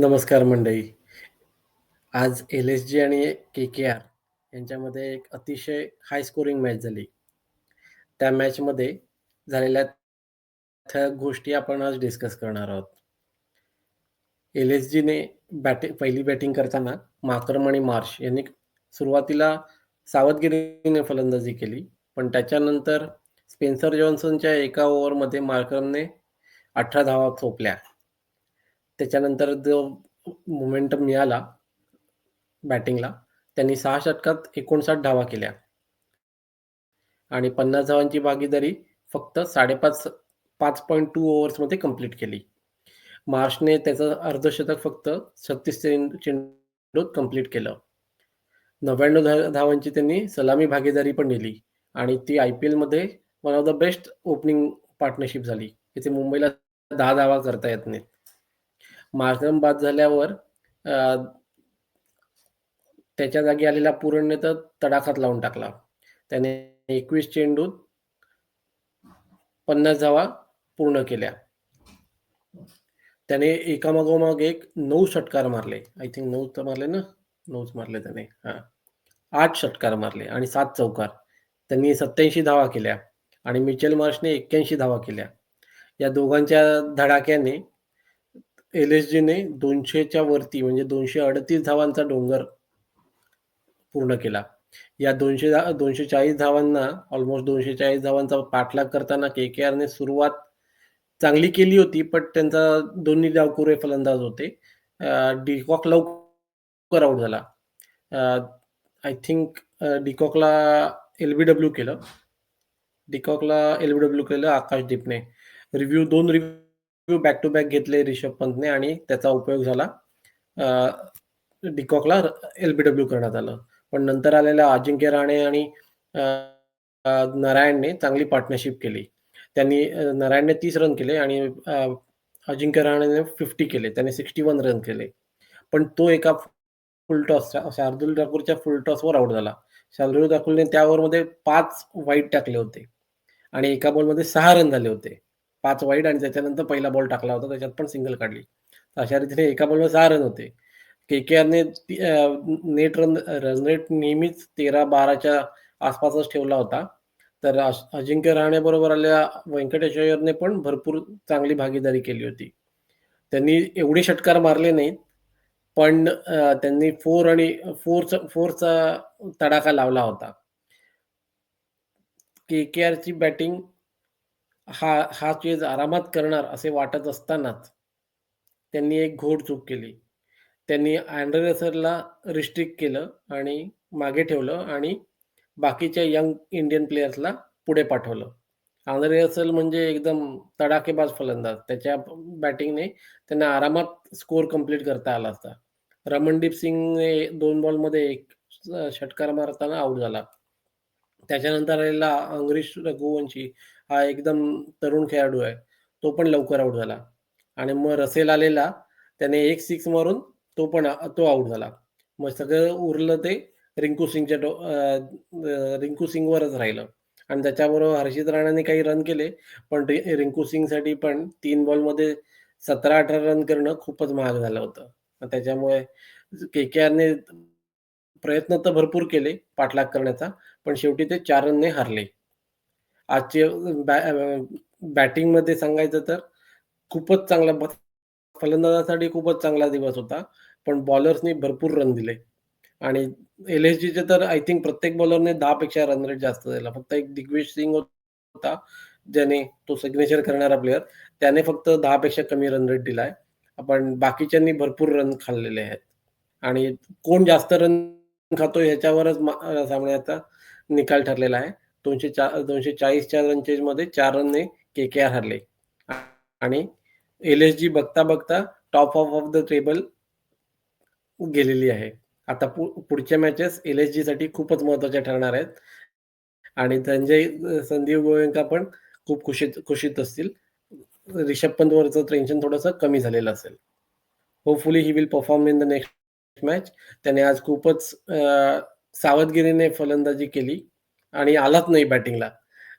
नमस्कार मंडळी. आज एल-एस-जी आणि के-के-आर यांच्यामध्ये एक अतिशय हाय स्कोरिंग मॅच झाली. त्या मॅचमध्ये झालेल्या त्या गोष्टी आपण आज डिस्कस करणार आहोत. एल-एस-जीने बॅटिंग पहिली बॅटिंग करताना माकरम आणि मार्श यांनी सुरुवातीला सावधगिरीने फलंदाजी केली. पण त्याच्यानंतर स्पेन्सर जॉन्सनच्या एका ओव्हरमध्ये मार्करमने 18 धावा सोपल्या त्याच्यानंतर जो मोमेंटम मिळाला बॅटिंगला, त्यांनी सहा षटकात 59 धावा केल्या. आणि 50 धावांची भागीदारी फक्त 5.5 5.2 ओव्हर्समध्ये कंप्लीट केली. मार्शने त्याचं अर्धशतक फक्त छत्तीस चेंडूत कंप्लीट केलं. 99 धा धावांची त्यांनी सलामी भागीदारी पण दिली आणि ती आय-पी-एलमध्ये one of the best opening partnership झाली. इथे मुंबईला दहा धावा करता येत नाहीत. मार्जन बाद झाल्यावर त्याच्या जागी आलेला पुरनने तर तडाखात लावून टाकला. त्याने 21 चेंडूत 50 धावा पूर्ण केल्या. त्याने एकामागोमाग एक नऊ षटकार मारले. आय थिंक नऊ तर मारले ना? नऊच मारले त्याने. हा आठ षटकार मारले आणि सात चौकार. त्यांनी 87 धावा केल्या आणि मिचेल मार्शने 81 धावा केल्या. या दोघांच्या धडाक्याने एल-एस-जीने 200च्या वरती म्हणजे 238 धावांचा डोंगर पूर्ण केला. या दोनशे दोनशे चाळीस धावांना ऑलमोस्ट 240 धावांचा पाठलाग करताना के-के-आरने सुरुवात चांगली केली होती, पण त्यांचा दोन्ही डावकुरे फलंदाज होते. डिकॉक लवकर आउट झाला. आय थिंक डिकॉकला एल-बी-डब्ल्यू केलं. डिकॉकला एल-बी-डब्ल्यू केलं आकाशदीपने. रिव्ह्यू दोन रिव्ह्यू बॅक टू बॅक घेतले रिषभ पंतने आणि त्याचा उपयोग झाला. डिकॉकला एलबी डब्ल्यू करण्यात आलं. पण नंतर आलेल्या अजिंक्य राणे आणि नारायणने चांगली पार्टनरशिप केली. त्यांनी नारायणने तीस रन केले आणि अजिंक्य राणेने 50 केले. त्याने 61 रन केले. पण तो एका फुल टॉसच्या शार्दुल ठाकूरच्या फुल टॉसवर आउट झाला. शार्दुल ठाकूरने त्या ओव्हरमध्ये पाच वाईट टाकले होते आणि एका बॉलमध्ये सहा रन झाले होते. पाच वाईड आणि त्याच्यानंतर पहिला बॉल टाकला होता. त्याच्यात पण सिंगल काढली. अशा रीतीने एका बॉलवर सहा रन होते. के-के-आरने नेट रन रन रेट नेहमीच 13-12च्या आसपासच ठेवला होता. तर अजिंक्य राहण्याबरोबर आलेल्या व्यंकटेश अय्यरने पण भरपूर चांगली भागीदारी केली होती. त्यांनी एवढे षटकार मारले नाहीत. पण त्यांनी फोर आणि 4चा 4चा तडाखा लावला होता. के-के-आरची बॅटिंग हा हा चेज आरामात करणार असे वाटत असतानाच त्यांनी एक घोड चूक केली. त्यांनी अँडरसरला रिस्ट्रिक्ट केलं आणि मागे ठेवलं आणि बाकीच्या यंग इंडियन प्लेयर्सला पुढे पाठवलं. अँड्रे म्हणजे एकदम तडाखेबाज फलंदाज. त्याच्या बॅटिंगने त्यांना आरामात स्कोर कंप्लीट करता आला असता. रमणदीप सिंगने दोन बॉलमध्ये एक षटकार मारताना आउट झाला. त्याच्यानंतर आलेला अंग्रेश रघुवंशी हा एकदम तरुण खेळाडू आहे. तो पण लवकर आउट झाला आणि मग रसेल आलेला त्याने एक सिक्स मारून तो पण तो आउट झाला. मग सगळं उरलं ते रिंकू सिंगच्या डो रिंकू सिंगवरच राहिलं आणि त्याच्याबरोबर हर्षित राणाने काही रन केले. पण रिंकू सिंगसाठी पण तीन बॉलमध्ये 17-18 रन करणं खूपच महाग झालं होतं. त्याच्यामुळे के-के-आरने प्रयत्न तर भरपूर केले पाठलाग करण्याचा, पण शेवटी ते चार रनने हारले. आजचे बॅ बॅटिंगमध्ये सांगायचं तर खूपच चांगला फलंदाजासाठी खूपच चांगला दिवस होता. पण बॉलर्सनी भरपूर रन दिले आणि एल-एस-जीचे तर आय थिंक प्रत्येक बॉलरने 10 पेक्षा रन रेट जास्त दिला. फक्त एक दिग्विज सिंग होता, ज्याने तो सिग्नेचर करणारा प्लेयर त्याने फक्त 10 पेक्षा कमी रन रेट दिलाय. आपण बाकीच्यांनी भरपूर रन खाल्लेले आहेत आणि कोण जास्त रन खातो ह्याच्यावरच सामन्याचा निकाल ठरलेला आहे. 204 240च्या रनमध्ये चार रनने के-के-आर हरले आणि LSG बघता-बघता top of of the table गेलेली आहे. आता पुढच्या मॅचेस एल-एस-जीसाठी खूपच महत्त्वाच्या ठरणार आहेत आणि संजय संदीप गोयंका पण खूप खुशीत खुशीत असतील. रिषभ पंतवरचं टेन्शन थोडंसं कमी झालेलं असेल. Hopefully he will perform in the next match. त्याने आज खूपच सावधगिरीने फलंदाजी केली आणि आलाच नाही बॅटिंगला.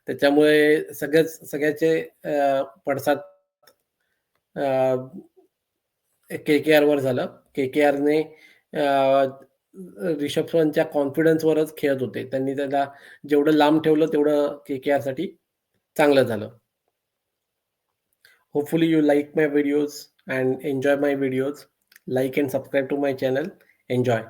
त्याच्यामुळे सगळेच सगळ्याचे पडसाद अ, के-के-आरवर झालं. के-के-आरने रिषभ पंतच्या कॉन्फिडन्सवरच खेळत होते. त्यांनी त्याला जेवढं लांब ठेवलं तेवढं के-के-आरसाठी चांगलं झालं. Hopefully you like my videos and enjoy my videos like and subscribe to my channel enjoy